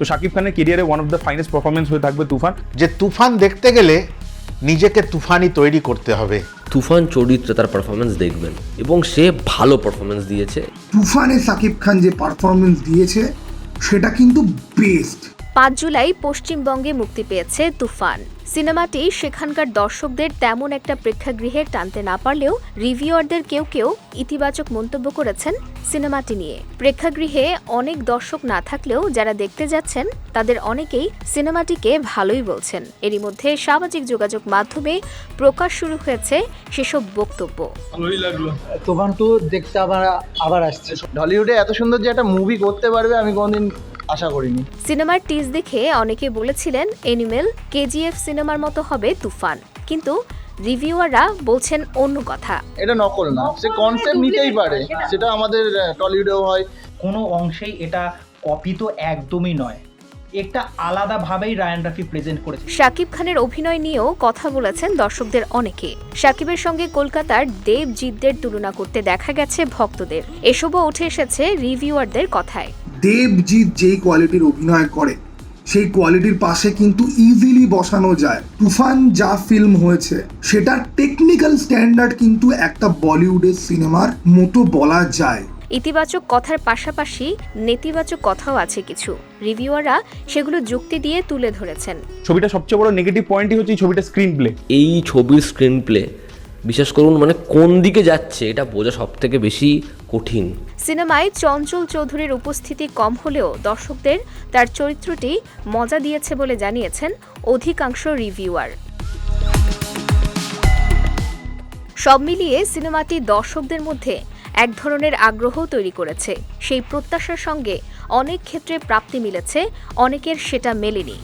তো শাকিব খানের কেরিয়ারে one of the finest performance হয়ে থাকবে তুফান। যে তুফান দেখতে গেলে নিজেকে তুফানি তৈরি করতে হবে। তুফান চরিত্রে তার পারফরমেন্স দেখবেন এবং সে ভালো পারফরমেন্স দিয়েছে। তুফানে শাকিব খান যে পারফরমেন্স দিয়েছে সেটা কিন্তু বেস্ট পাঁচ জুলাই পশ্চিমবঙ্গে মুক্তি পেয়েছে তুফান। সিনেমাটি সেখানকার দর্শকদের তেমন একটা প্রেক্ষাগৃহে টানতে না পারলেও রিভিউয়ারদের কেউ কেউ ইতিবাচক মন্তব্য করেছেন সিনেমাটি নিয়ে। প্রেক্ষাগৃহে অনেক দর্শক না থাকলেও যারা দেখতে যাচ্ছেন তাদের অনেকেই সিনেমাটিকে ভালোই বলছেন। এরই মধ্যে সামাজিক যোগাযোগ মাধ্যমে প্রকাশ শুরু হয়েছে সেসব বক্তব্য। তুফান টু দেখতে আবার আবার আসছে। ঢলিউডে এত সুন্দর যে একটা মুভি করতে পারবে আমি কোনোদিন আশা করিনি। সিনেমার টিজ দেখে অনেকে বলেছিলেন এনিমেল কেজিএফ সিনেমার মতো হবে তুফান। কিন্তু রিভিউয়াররা বলছেন অন্য কথা। এটা নকল না সে কনসেপ্ট নিতেই পারে। সেটা আমাদের টলিউডেও হয়। কোনো অংশেই এটা কপি তো একদমই নয়। একটা আলাদাভাবেই রায়ান রাফি প্রেজেন্ট করেছে। শাকিব খানের অভিনয় নিয়েও কথা বলেছেন দর্শকদের অনেকে। শাকিবের সঙ্গে কলকাতার দেবজিৎদের তুলনা করতে দেখা গেছে ভক্তদের। এসবও উঠে এসেছে রিভিউয়ারদের কথায়। দেবজিৎ যেই কোয়ালিটির অভিনয় করে সেই কোয়ালিটির পাশে কিন্তু ইজিলি বসানো যায়। তুফান যা ফিল্ম হয়েছে সেটার টেকনিক্যাল স্ট্যান্ডার্ড কিন্তু একটা বলিউডের সিনেমার মতো বলা যায়। ইতিবাচক কথার পাশাপাশি নেতিবাচক কথাও আছে কিছু। রিভিউয়াররা সেগুলো যুক্তি দিয়ে তুলে ধরেছেন। ছবিটা সবচেয়ে বড় নেগেটিভ পয়েন্টই হচ্ছে এই ছবিটা স্ক্রিন প্লে এই ছবির স্ক্রিন প্লে বিশেষ করুন মানে কোন দিকে যাচ্ছে এটা বোঝা সব থেকে বেশি কঠিন। সিনেমায় চঞ্চল চৌধুরীর উপস্থিতি কম হলেও দর্শকদের তার চরিত্রটি মজা দিয়েছে বলে জানিয়েছেন অধিকাংশ রিভিউয়ার। সব মিলিয়ে সিনেমাটি দর্শকদের মধ্যে এক ধরনের আগ্রহ তৈরি করেছে। সেই প্রত্যাশার সঙ্গে অনেক ক্ষেত্রে প্রাপ্তি মিলেছে, অনেকের সেটা মেলেনি।